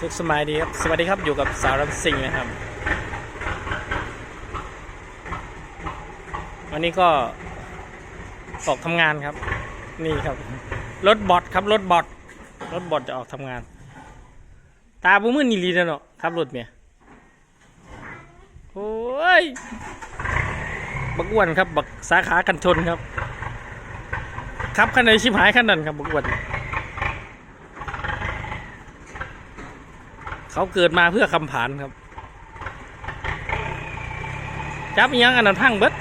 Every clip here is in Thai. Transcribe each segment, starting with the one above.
สุขสมายดีครับ สวัสดีครับอยู่กับสาวรำสิงห์นะครับ วันนี้ก็ออกทำงานครับ นี่ครับ รถบอทครับ รถบอทรถบอทจะออกทำงาน ตาบุมือนีลีนะเนาะครับรถเมียโอ้ย บักอ้วนครับ บักสาขากันชนครับ ครับคันไหนชิบหายคันนั้นครับ บักอ้วน เขาเกิดมาเพื่อคำผานครับ จับยังอันนั้นพังเบิด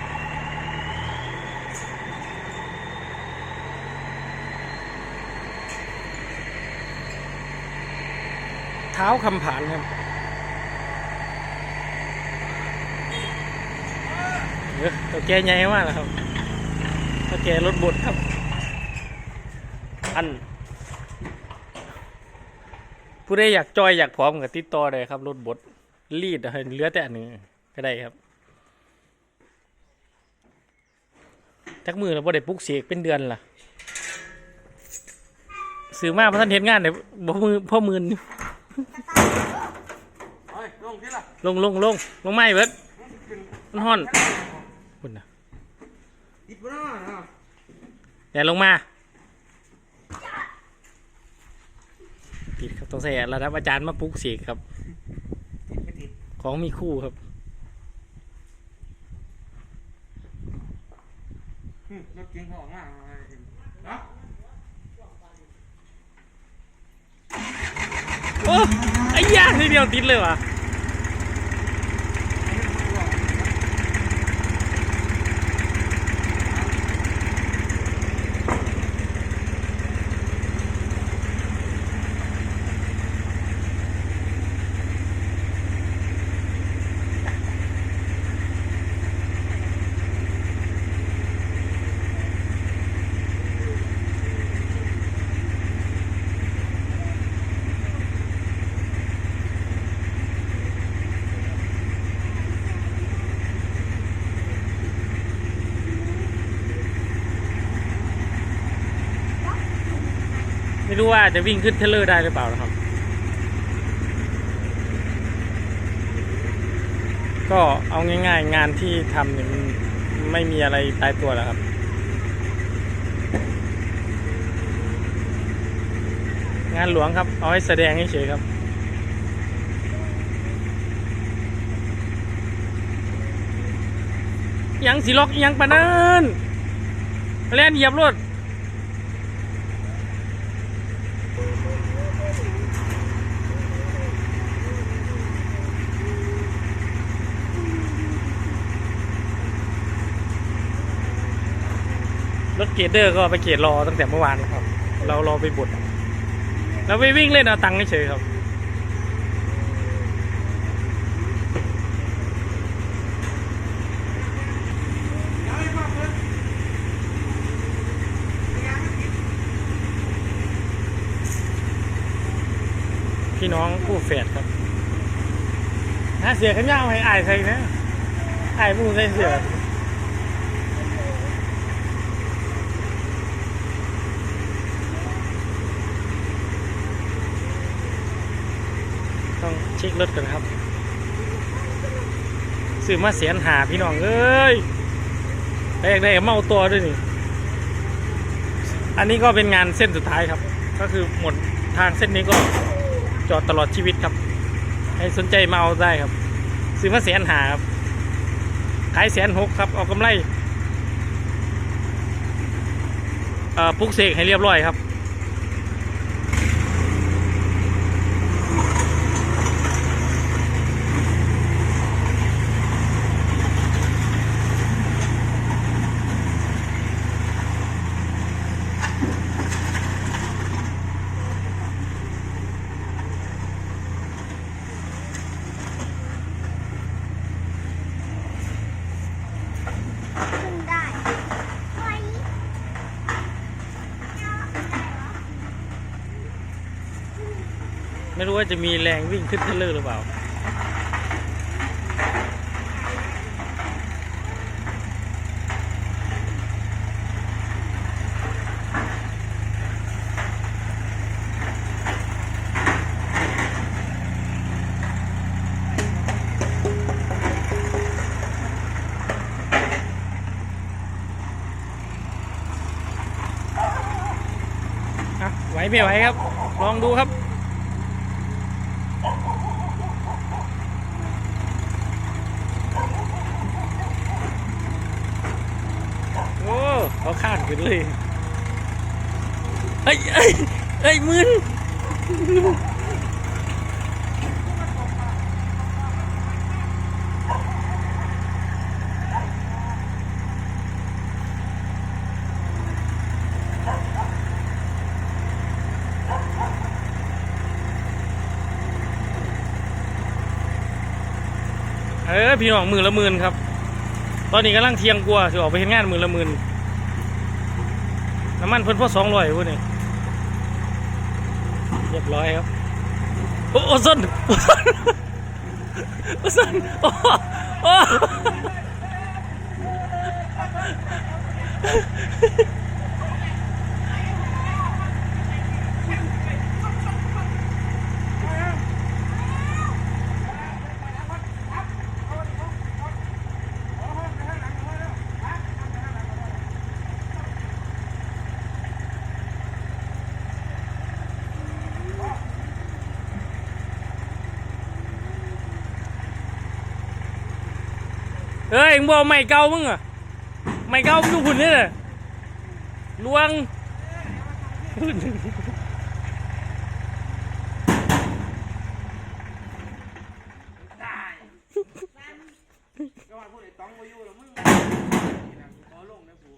เท้าคำผานครับเดี๋ยวตัวแกใหญ่มากนะครับตัวแกรถบดครับ อัน ผู้ใดอยากจอยอยากพร้อมกับติดต่อได้ครับรถบดรีดให้เหลือแต่อันหนึงก็ได้ครับจักมือแล้วบ่ได้ปลุกเสกเป็นเดือนล่ะซื้อมาเพราะท่านเห็นงานเลยบ่มือพ่อมือนอยู่เฮ้ยลงที่ละลงลงลงลงไม่เบิดมันฮ้อนคุณนะติดบ้านะอย่าลงมา ติดครับต้องใส่ระดับอาจารย์มาปลุกเสกครับ ติดไม่ติดของมีคู่ครับหึรถเก๋งเขาออกมาอะไรเนาะโอ้ไอ้ยาทีเดียวติดเลยว่ะ ไม่รู้ว่าจะวิ่งขึ้นเทเลอร์ได้หรือเปล่านะครับ ก็เอาง่าย ๆ งานที่ทำเนี่ยมันไม่มีอะไรตายตัวแล้วครับงานหลวงครับ เอาให้แสดงเฉยๆครับ ยังสีล็อกยังปะนันแล่นเหยียบรถ เกรดเดอร์ก็ไปเกรดรอตั้งแต่เมื่อวานแล้วครับ เรารอไปบดเราไปวิ่งเล่นเอาตังค์เฉยครับ พี่น้องคู่แฝดครับหาเสียขันยาวให้อายใส่นะอายมูใส่เสือต้องเช็ครถกันครับซื้อมาเสียนหาพี่น้องเอ้ยได้ได้เมาตัวด้วยนี่อันนี้ก็เป็นงานเส้นสุดท้ายครับ ก็คือหมดทางเส้นนี้ก็จอดตลอดชีวิตครับ ให้สนใจมาเอาได้ครับ ซื้อมาแสนหาครับ ขายแสนหกครับ เอากำไรเอ่อปลุกเสกให้เรียบร้อยครับ ว่าจะมีแรงวิ่งขึ้นเทเลอร์หรือเปล่า ไหวไม่ไหวครับ ลองดูครับ เขาข้านขึ้นเลยเอ้ยเอ้ยเอ้ยมึนเออพี่น้องมือละหมื่นครับ ตอนนี้กำลังเทียงกลัวจะออกไปเห็นงานมือละหมื่น น้ำมันเพิ่นพอสองร้อยพวกนี้เรียบร้อยครับ โอ้โอ้ส้นโอ้ส้นโอ้โอ้ เฮ้ยมึงบอกไม่เก่ามึงอะไม่เก่ามึงดูหุ่นนี่เลยลวงก็ว่าพูดไอ้ต้องมาอยู่แล้วมึงขอลงนะผู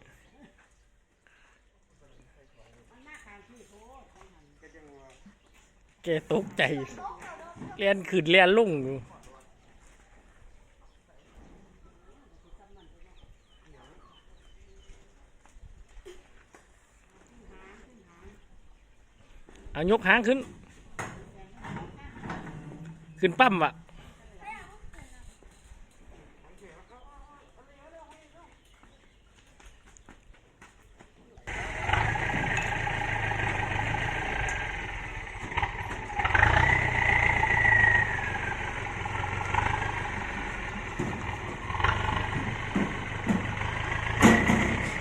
ก็จังว่าแกตกใจเลียนขึ้นเลียนลุ่งอยู่ เอายกหางขึ้น ขึ้นปั้มวะ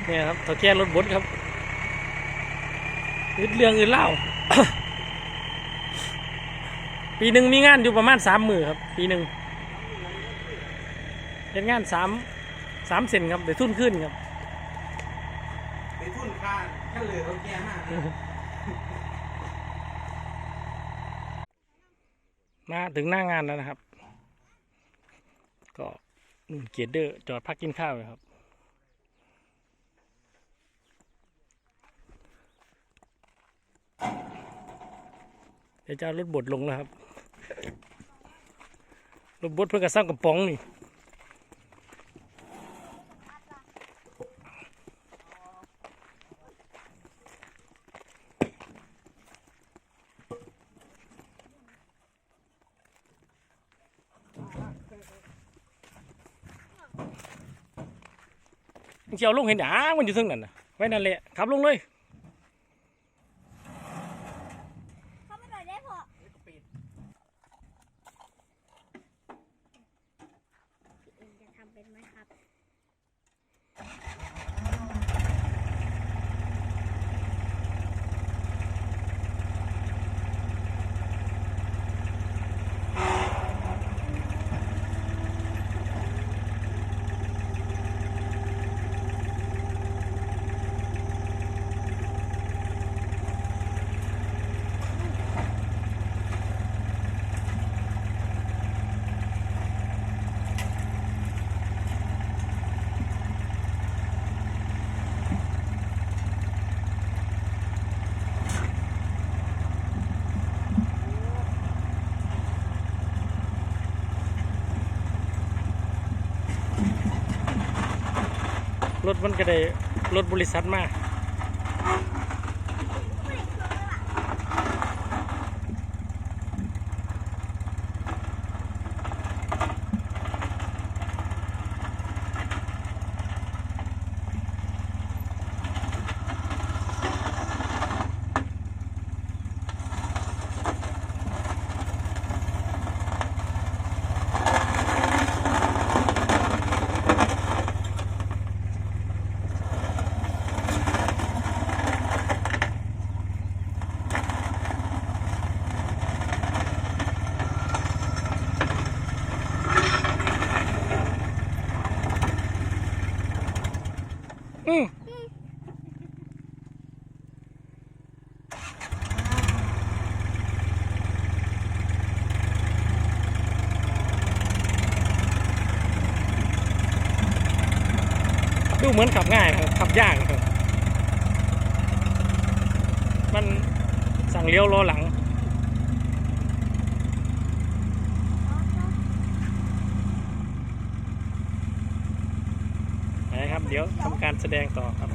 เนี่ยครับเขาแก้รถบดครับอึดเรื่องอื่นเล่า ปีหนึ่งมีงานอยู่ประมาณสามมือครับ ปีหนึ่งเป็นงานสามสามเซนครับเดี๋ยวทุนขึ้นครับไปทุนค่าขั้นเหลือเขาแก่มากมาถึงหน้างานแล้วนะครับ ก็นู่นเกียร์เดอร์จอดพักกินข้าวอยู่ครับเดี๋ยวจะเอารถบดลงแล้วครับ รถบดเพื่อกระซ้ำกระป๋องนี่มึงสิเชียวลงเห็นหนามันอยู่ซึ่งนั่นน่ะไว้นั่นแหละขับลงเลย เข้ามาหน่อยได้พอเองจะทำเป็นไหมครับ รถมันก็ได้รถบริษัทมา เหมือนขับง่ายนะครับขับยากนะครับมันสั่งเลี้ยวล้อหลังนะครับเดี๋ยวทำการแสดงต่อครับ